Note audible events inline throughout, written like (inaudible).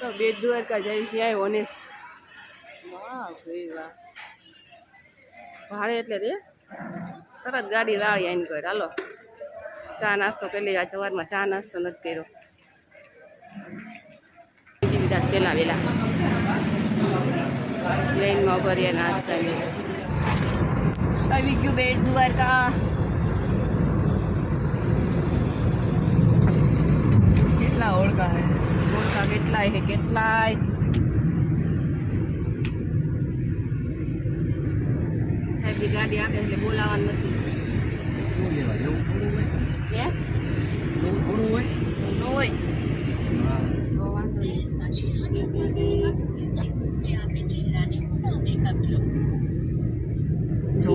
તો બેટ દ્વારકા જાય છે આવ્યો ઓનેસ. વાહ ભાઈ વાહ. ભાડે એટલે રે. તરત ગાડી લાળી આઈને કર હાલો. ચા નાસ્તો પહેલી આ સવારમાં ચા નાસ્તો નથી કર્યો. બીજા પેલા વહેલા લાઈનમાં ઊભા રહ્યા નાસ્તા આવી ગયું બેટ દ્વારકા. કેટલા ઓળખા હે. ઓળખા કેટલાય હે કેટલાય? સાહેબની ગાડી આપે એટલે બોલાવવાનું નથી. શું લેવા એવું થોડું હોય? એવું થોડું હોય? ન હોય. તો વાંધો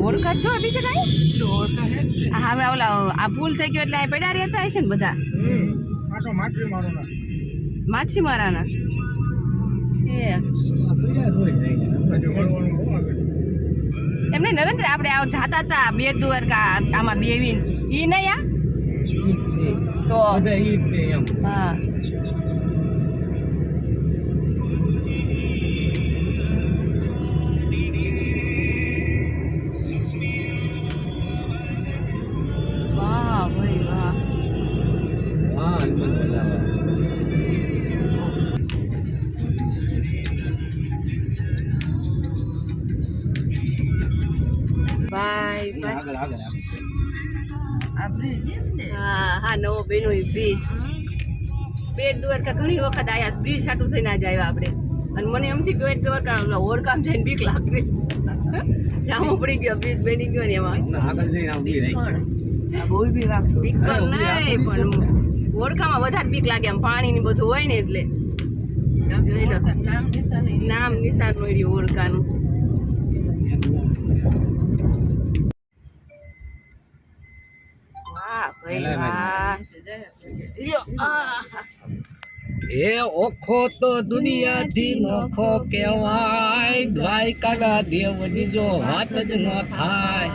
ઓળખા છો અભિષેક કાંઈ ઓળખા હે. ઓલા આ ભૂલ થઈ ગયો એટલે આ પડ્યા રહેતા હશે ને બધા? માછીમારાના. એમને નરેન્દ્ર આપણે આવ જાતા હતા બેટ દ્વારકા આમાં બેવીન ઈ નહીં આ? તો. હા. હા હા નવો બેનો બ્રિજ બેટ દ્વારકા ઘણી વખત આયા બ્રિજ સાટું થઈને જ આવ્યા આપણે. અને મને એમથી બેટ દ્વારકા ઓળખામ જઈને બીક લાગતી. જામો પડી ગયો બ્રિજ બની ગયો ને એમાં. બીક નહીં પણ ઓળખામાં વધારે બીક લાગે આમ પાણી ને બધું હોય ને એટલે. નામ નિશાન મળ્યું ઓળખાનું વાહ ભાઈ વાહ લ્યો આહા. એ ઓખો તો દુનિયાથી નોખો કહેવાય. દ્વારકાના દેવની જો વાત જ ન થાય.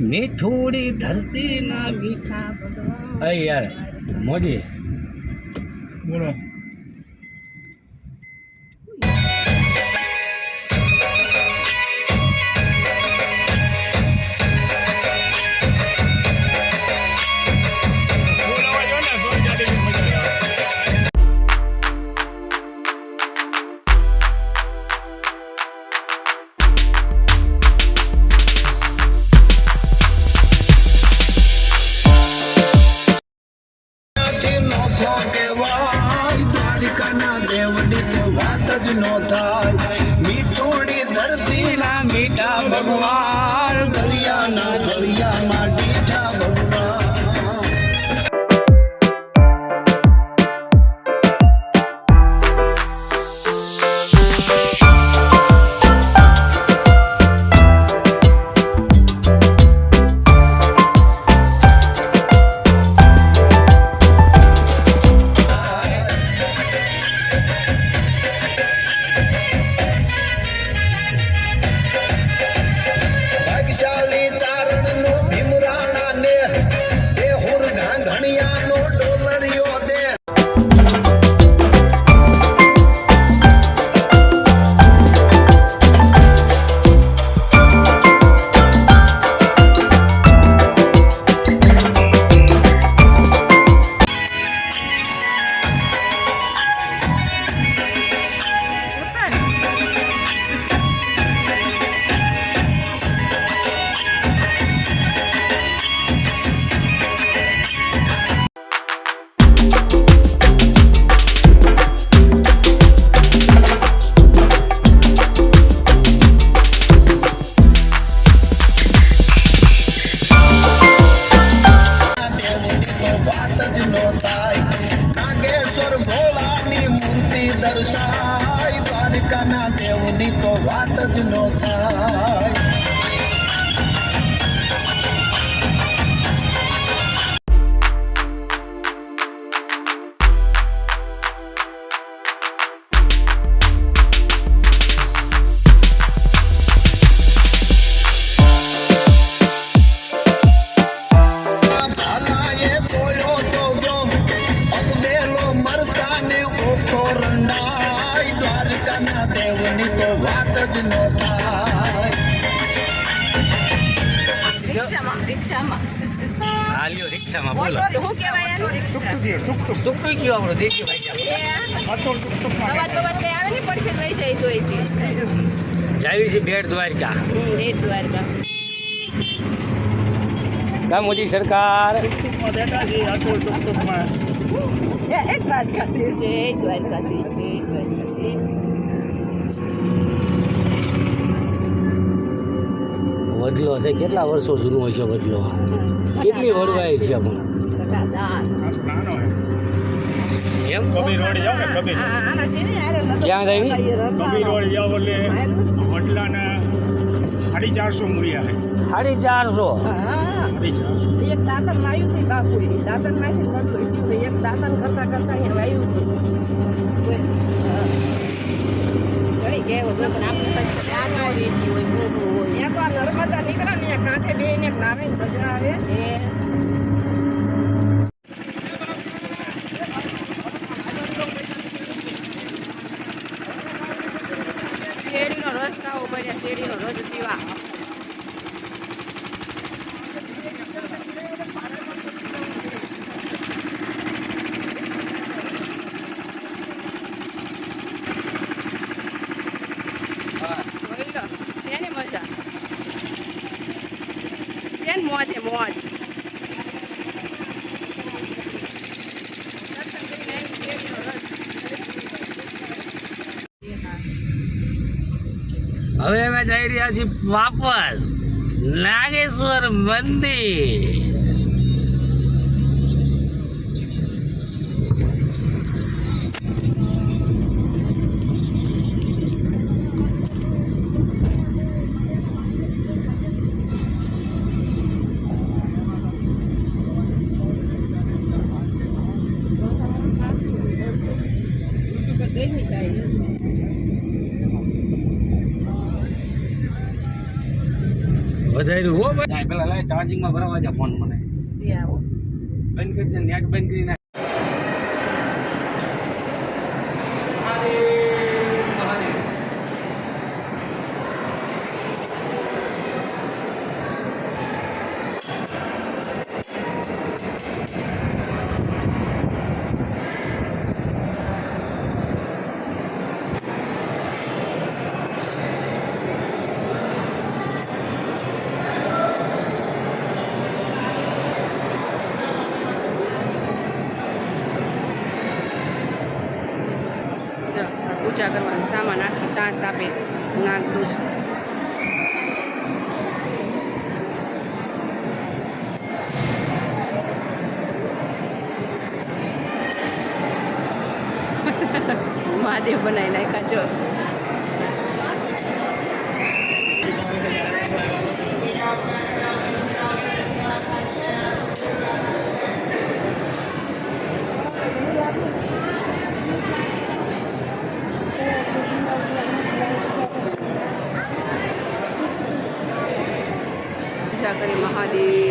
મીઠુડી ધરતી ના મીઠા યાર મોદી બોલો. મીઠા ભગવાન દરિયાના દરિયામાં મીઠા ભગવાન. કોયો તો ગમ અગમેલો મરતા ને ઓખો રંડા દ્વારકાના દેવની તો વાત જ ન થાય રિક્ષામાં રિક્ષામાં હા લ્યો રિક્ષામાં બોલો શું કહેવાય આનું રિક્ષા ટૂંકું ગયું આપણું દેખી ભાઈ એ અવાજ બવાજ કઈ આવે ને પડખે જ વહી જાય તો એથી જાવી છે બેટ દ્વારકા હમ એ દ્વારકા કા મોદી સરકાર એ એ દ્વારકાધીશ છે એ દ્વારકાધીશ છે એ દ્વારકાધીશ વડલો છે કેટલા વર્ષો જૂનો છે વડલો કેટલી વડવાય છે પણ એમ કબીર રોડ જાવ ને કબીર આના છે ને યાર લગન ક્યાં જાય કબીર રોડ જાવ એટલે વડલાના સાડી ચારસો મૂળિયા છે સાડી ચારસો? હા સાડી ચારસો. એક દાંતન વાયુ હતી બાપુ દાંતનમાંથી નતું થયું એક દાંતન કરતા કરતા એ વાયુ હતું ઘણી કહેવો તો પણ આપણે હોય બહુ બહુ તો આ નર્મદા નીકળે ને કાંઠે બે ને નામે ને પછી આવે. એ મજા. શેન મોજ. હવે અમે જઈ રહ્યા છીએ વાપસ. નાગેશ્વર મંદિર. વધારે હો ભાઈ. પેલા લાય ચાર્જિંગમાં ભરાવા જા ફોન મને. એ આવો. બંધ કરી દે નેટ બંધ કરી મહાદેવ બનાવી નાખ્યા જો પૂજા કરી મહાદેવ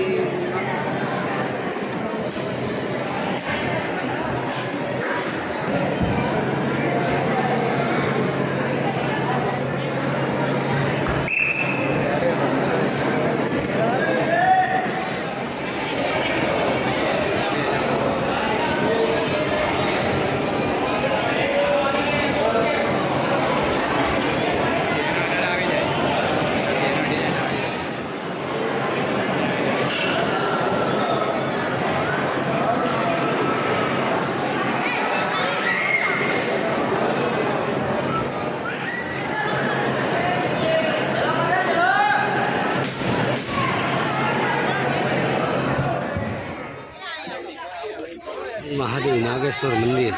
નાગેશ્વર મંદિર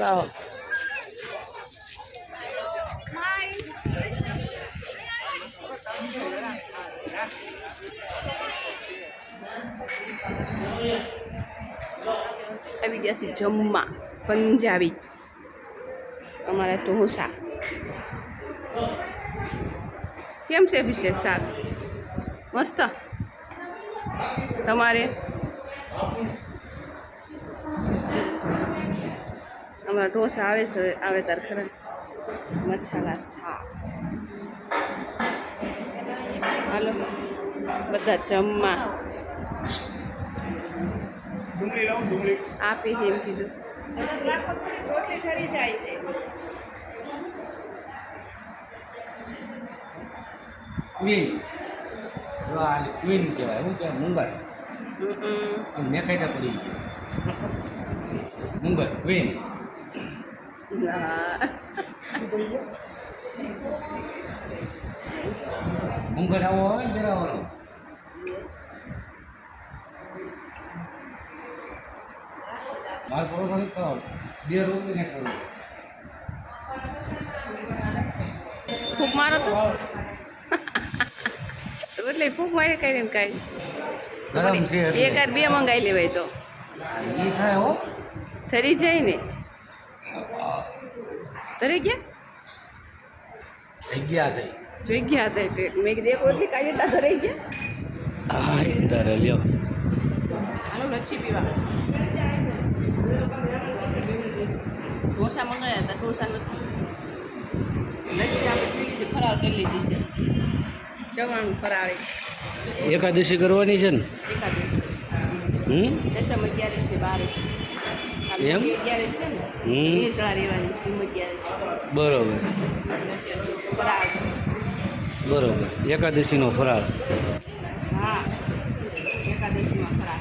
આવો. આવી ગયા છે જમવા પંજાબી અમારા ઢોસા કેમ છે અભિષેક શાક મસ્ત તમારે? અમારા ઢોસા આવે છે આવે તાર ખરા. મસાલા શાક. હાલો. બધા જમવા. ડુંગળી આપી એમ કીધું. રોટલી ઠરી જાય છે ક્વીન ક્વીન કહેવાય શું કહેવાય? મુંબઈ. મેં ખાઈ પડી ગઈ મુંબઈ ક્વીન હા. મુંબઈ આવો હોય ને જરા આવવાનો પડો તો બે રોટી ને ખાવું ખૂબ મારો તો? એટલે ફૂંક મારે કરીને કાંઈ એક વાર બે મંગાવી લેવાય તો. હો. થરી જાય ને. તરી ગયા? જગ્યા થઈ. જોઈ ગયા હતા એટલે મેં કીધું એક રોટલી કાઢી તા ધરાઈ ગયા. હા તારે લ્યો. હાલો લચ્છી પીવા. ઢોસા મંગાવ્યા હતા ઢોસા નથી. લચ્છી આપણે પી લીધી ફરાળ કરી લીધી છે. જવાનું ફરાળી. એકાદશી કરવાની છે ને? એકાદશી. હમ? દશમ અગિયારસ ને બારસ એમ? અગિયારસ છે ને. નિર્જળા રહેવાની સ્કૂલ અગિયારસ. બરોબર. ફરાળ. બરોબર. એકાદશીનો ફરાળ. હા. એકાદશીમાં ફરાળ.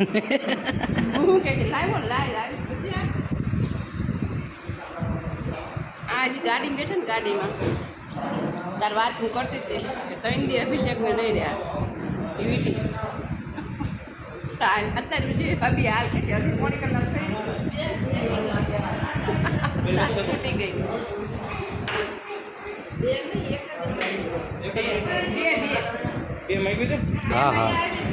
(laughs) હું કે લાવ્યો લાય લાય પછી આ આ હજી ગાડીમાં બેઠા ને ગાડીમાં. તાર વાત હું કરતી હતી કે ત્રણ દી અભિષેકને નહીં રહ્યા. વીટી અત્યારે જે ભાભી હાલ કે અડધી મોડી કલાક થઈ ફૂટી ગઈ. બે નહીં એક જ બે બે. બે બે. માગ્યું છે? હા હા. આવી